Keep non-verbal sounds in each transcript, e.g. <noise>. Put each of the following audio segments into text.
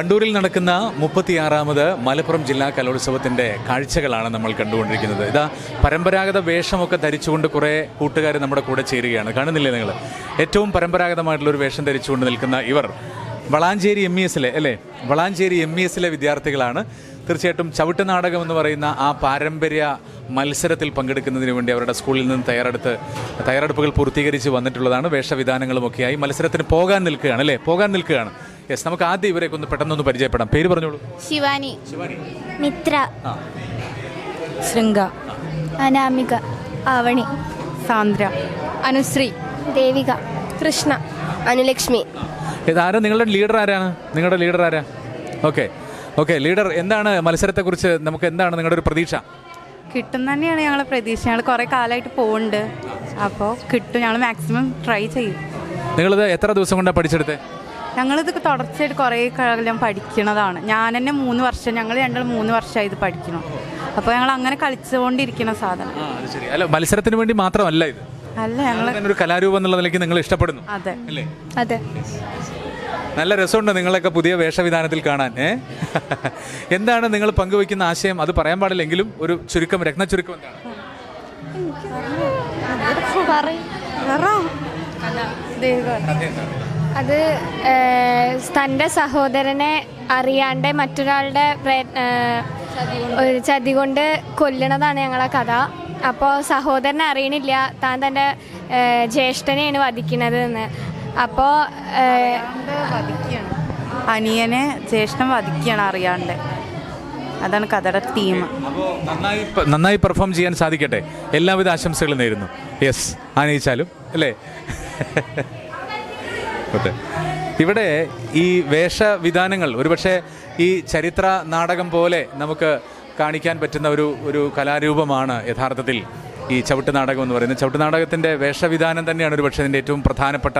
കണ്ണൂരിൽ നടക്കുന്ന മുപ്പത്തിയാറാമത് മലപ്പുറം ജില്ലാ കലോത്സവത്തിന്റെ കാഴ്ചകളാണ് നമ്മൾ കണ്ടുകൊണ്ടിരിക്കുന്നത്. ഇതാ പരമ്പരാഗത വേഷമൊക്കെ ധരിച്ചുകൊണ്ട് കുറേ കൂട്ടുകാർ നമ്മുടെ കൂടെ ചേരുകയാണ്. കാണുന്നില്ലേ നിങ്ങൾ ഏറ്റവും പരമ്പരാഗതമായിട്ടുള്ള ഒരു വേഷം ധരിച്ചുകൊണ്ട് നിൽക്കുന്ന ഇവർ വളാഞ്ചേരി എം ഇ എസിലെ അല്ലേ? വളാഞ്ചേരി എം ഇ എസിലെ വിദ്യാർത്ഥികളാണ്. തീർച്ചയായിട്ടും ചവിട്ട് നാടകം എന്ന് പറയുന്ന ആ പാരമ്പര്യ മത്സരത്തിൽ പങ്കെടുക്കുന്നതിന് വേണ്ടി അവരുടെ സ്കൂളിൽ നിന്ന് തയ്യാറെടുത്ത് തയ്യാറെടുപ്പുകൾ പൂർത്തീകരിച്ച് വന്നിട്ടുള്ളതാണ്. വേഷവിധാനങ്ങളുമൊക്കെയായി മത്സരത്തിന് പോകാൻ നിൽക്കുകയാണ് അല്ലേ? പോകാൻ നിൽക്കുകയാണ്. യെസ് നമുക്ക് ആദ്യം ഇവരെ ഒന്ന് പെട്ടെന്നൊന്ന് പരിചയപ്പെടാം. പേര് പറഞ്ഞോളൂ. ശിവാനി. മിത്ര. ശൃംഗ. അനാമിക. ആവണി. സാന്ദ്ര. അനുശ്രീ. ദേവിക. കൃഷ്ണ. അനുലക്ഷ്മി. ഇതാരാ നിങ്ങളുടെ ലീഡർ ആരാണ്? നിങ്ങളുടെ ലീഡർ ആരാ? ഓക്കെ ഓക്കെ ലീഡർ എന്താണ് മത്സരത്തെക്കുറിച്ച് നമുക്ക് എന്താണ് നിങ്ങളുടെ ഒരു പ്രതീക്ഷ? കിട്ടും തന്നെയാണ് ഞങ്ങളെ പ്രതീക്ഷ. ഞങ്ങൾ കുറേ കാലമായിട്ട് പോകുന്നുണ്ട് അപ്പോൾ കിട്ടും. ഞങ്ങൾ മാക്സിമം ട്രൈ ചെയ്യും. നിങ്ങളിത് എത്ര ദിവസം കൊണ്ടാണ് പഠിച്ചെടുത്തത് ഞങ്ങളിത് തുടർച്ചയായിട്ട് കുറേ കാലം പഠിക്കണതാണ്. ഞാൻ തന്നെ മൂന്ന് വർഷം ഞങ്ങൾ രണ്ടാളും മൂന്ന് വർഷമായി ഇത് പഠിക്കണം. അപ്പോൾ ഞങ്ങൾ അങ്ങനെ കളിച്ചുകൊണ്ടിരിക്കുന്ന സാധനം. ആ അത് ശരി. അല്ല മത്സരത്തിന് വേണ്ടി മാത്രമല്ല ഇത്. അല്ല ഞങ്ങൾ ഒരു കലാരൂപം എന്നുള്ള നിലയ്ക്ക് നിങ്ങൾ ഇഷ്ടപ്പെടുന്നു. അതെ. അല്ലേ? അതെ. നല്ല രസമുണ്ട് നിങ്ങളൊക്കെ പുതിയ വേഷവിധാനത്തിൽ കാണാൻ ഏ? എന്താണ് നിങ്ങൾ പങ്കുവയ്ക്കുന്ന ആശയം? അത് പറയാൻ പാടില്ലെങ്കിലും ഒരു ചുരുക്കം രത്ന ചുരുക്കം എന്താണ്? അത് തന്റെ സഹോദരനെ അറിയാണ്ട് മറ്റൊരാളുടെ ഒരു ചതി കൊണ്ട് കൊല്ലണതാണ് ഞങ്ങളെ കഥ. അപ്പോൾ സഹോദരനെ അറിയണില്ല. താൻ തന്റെ ജ്യേഷ്ഠനെയാണ് വധിക്കുന്നത് എന്ന് അപ്പോൾ അനിയനെ ജ്യേഷ്ഠൻ വധിക്കുകയാണ് അറിയാണ്ട്. അതാണ് കഥയുടെ തീം അപ്പോൾ നന്നായി നന്നായി പെർഫോം ചെയ്യാൻ സാധിക്കട്ടെ. എല്ലാവിധ ആശംസകളും നേരുന്നു. യെസ് ആനയിച്ചാലും അല്ലേ? <laughs> ഓക്കെ ഇവിടെ ഈ വേഷവിധാനങ്ങൾ ഒരുപക്ഷെ ഈ ചരിത്ര നാടകം പോലെ നമുക്ക് കാണിക്കാൻ പറ്റുന്ന ഒരു ഒരു കലാരൂപമാണ് യഥാർത്ഥത്തിൽ ഈ ചവിട്ട് നാടകം എന്ന് പറയുന്നത്. ചവിട്ട് നാടകത്തിന്റെ വേഷവിധാനം തന്നെയാണ് ഒരു പക്ഷേ അതിന്റെ ഏറ്റവും പ്രധാനപ്പെട്ട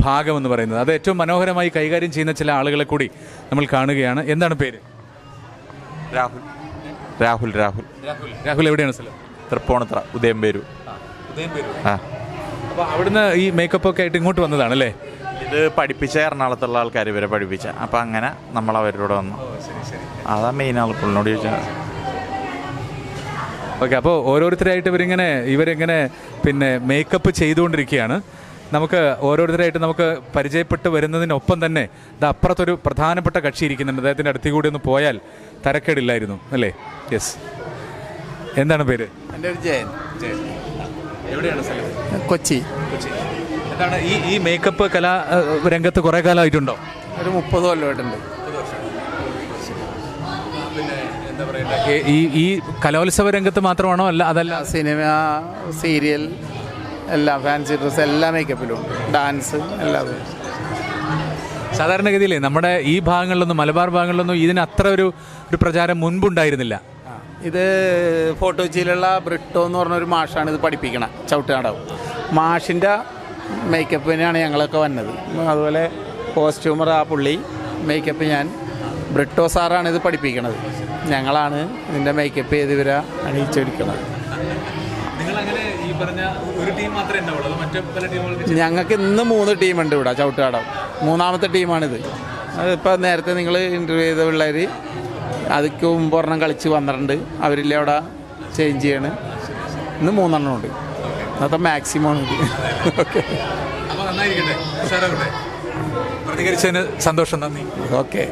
ഭാഗം എന്ന് പറയുന്നത്. അത് ഏറ്റവും മനോഹരമായി കൈകാര്യം ചെയ്യുന്ന ചില ആളുകളെ കൂടി നമ്മൾ കാണുകയാണ്. എന്താണ് പേര്? രാഹുൽ. രാഹുൽ രാഹുൽ. രാഹുൽ. രാഹുൽ എവിടെയാണ് സ്ഥലം? തൃപ്പൂണിത്തറ ഉദയംപേരു ആ അപ്പോൾ അവിടുന്ന് ഈ മേക്കപ്പ് ഒക്കെ ആയിട്ട് ഇങ്ങോട്ട് വന്നതാണ് അല്ലേ? ഇത് പഠിപ്പിച്ച എറണാകുളത്തുള്ള ആൾക്കാർ ഇവരെ പഠിപ്പിച്ച. അപ്പം അങ്ങനെ നമ്മൾ അവരോട് വന്നു. അതാ മെയിൻ ആൾ പുള്ളിനോട് ചോദിച്ചത് ഓക്കെ അപ്പോൾ ഓരോരുത്തരായിട്ട് ഇവരിങ്ങനെ ഇവരിങ്ങനെ പിന്നെ മേക്കപ്പ് ചെയ്തുകൊണ്ടിരിക്കുകയാണ്. നമുക്ക് ഓരോരുത്തരായിട്ട് നമുക്ക് പരിചയപ്പെട്ട് വരുന്നതിനൊപ്പം തന്നെ ഇത് അപ്പുറത്തൊരു പ്രധാനപ്പെട്ട കക്ഷി ഇരിക്കുന്നുണ്ട്. അദ്ദേഹത്തിന്റെ അടുത്തു കൂടി ഒന്ന് പോയാൽ തരക്കേടില്ലായിരുന്നു അല്ലേ? യെസ് എന്താണ് പേര്? എന്റെ ഒരു ജയൻ. എവിടെയാണ് സ്ഥലം? കൊച്ചി. കൊച്ചി. എന്താണ് ഈ ഈ മേക്കപ്പ് കലാ രംഗത്ത് കുറേ കാലമായിട്ടുണ്ടോ? ഒരു മുപ്പത് കൊല്ലമായിട്ടുണ്ട്. എന്താ പറയണ്ടേ? ഈ ഈ കലോത്സവ രംഗത്ത് മാത്രമാണോ അല്ല അതല്ല? സിനിമ സീരിയൽ എല്ലാം ഫാൻസി ഡ്രസ് എല്ലാ മേക്കപ്പിലും ഡാൻസ് എല്ലാം സാധാരണഗതിയിൽ നമ്മുടെ ഈ ഭാഗങ്ങളിലൊന്നും മലബാർ ഭാഗങ്ങളിലൊന്നും ഇതിന് അത്ര ഒരു ഒരു പ്രചാരം മുൻപുണ്ടായിരുന്നില്ല. ഇത് ഫോട്ടോച്ചിയിലുള്ള ബ്രിട്ടോ എന്ന് പറഞ്ഞ ഒരു മാഷാണ് ഇത് പഠിപ്പിക്കണം ചവിട്ടുനാടകം മാഷിന്റെ മേക്കപ്പിനാണ് ഞങ്ങളൊക്കെ വന്നത്. അതുപോലെ കോസ്റ്റ്യൂമർ ആ പുള്ളി മേക്കപ്പ് ഞാൻ. ബ്രിട്ടോ സാറാണ് ഇത് പഠിപ്പിക്കണത്. ഞങ്ങളാണ് ഇതിന്റെ മേക്കപ്പ് ചെയ്ത് ഇവരെ അണിയിച്ചൊരുക്കണത്. നിങ്ങൾ അങ്ങനെ ഈ പറഞ്ഞ ഒരു ടീം മാത്രമേ ഉണ്ടാവുള്ളൂ? മറ്റു പല ടീമുകൾക്ക് ഞങ്ങൾക്ക് ഇന്ന് മൂന്ന് ടീമുണ്ട് ഇവിടെ ചവിട്ടുകാടം. മൂന്നാമത്തെ ടീമാണിത് അതിപ്പോൾ നേരത്തെ നിങ്ങൾ ഇന്റർവ്യൂ ചെയ്ത പിള്ളേർ അതിക്ക് മുമ്പ് ഒരെണ്ണം കളിച്ച് വന്നിട്ടുണ്ട്. അവരില്ല അവിടെ ചേഞ്ച് ചെയ്യാണ്. ഇന്ന് മൂന്നെണ്ണം ഉണ്ട്. അതൊക്കെ മാക്സിമം ഓക്കെ അപ്പോൾ നന്നായിരിക്കട്ടെ. ഉഷാറാകട്ടെ പ്രതികരിച്ചതിന് സന്തോഷം നന്ദി. ഓക്കെ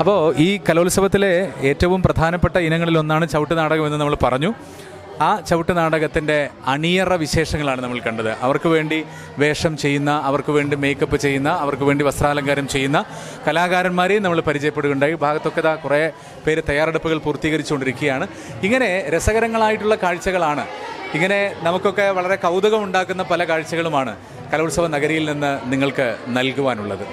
അപ്പോൾ ഈ കലോത്സവത്തിലെ ഏറ്റവും പ്രധാനപ്പെട്ട ഇനങ്ങളിൽ ഒന്നാണ് ചവിട്ട് നാടകം എന്ന് നമ്മൾ പറഞ്ഞു. ആ ചവിട്ട് നാടകത്തിന്റെ അണിയറ വിശേഷങ്ങളാണ് നമ്മൾ കണ്ടത്. അവർക്ക് വേണ്ടി വേഷം ചെയ്യുന്ന അവർക്ക് വേണ്ടി മേക്കപ്പ് ചെയ്യുന്ന അവർക്ക് വേണ്ടി വസ്ത്രാലങ്കാരം ചെയ്യുന്ന കലാകാരന്മാരെയും നമ്മൾ പരിചയപ്പെടുകയുണ്ടായി. ഭാഗത്തൊക്കെ ദാ കുറേ പേര് തയ്യാറെടുപ്പുകൾ പൂർത്തീകരിച്ചുകൊണ്ടിരിക്കുകയാണ്. ഇങ്ങനെ രസകരങ്ങളായിട്ടുള്ള കാഴ്ചകളാണ് ഇങ്ങനെ നമുക്കൊക്കെ വളരെ കൗതുകം ഉണ്ടാക്കുന്ന പല കാഴ്ചകളുമാണ് കലോത്സവ നഗരിയിൽ നിന്ന് നിങ്ങൾക്ക് നൽകുവാനുള്ളത്.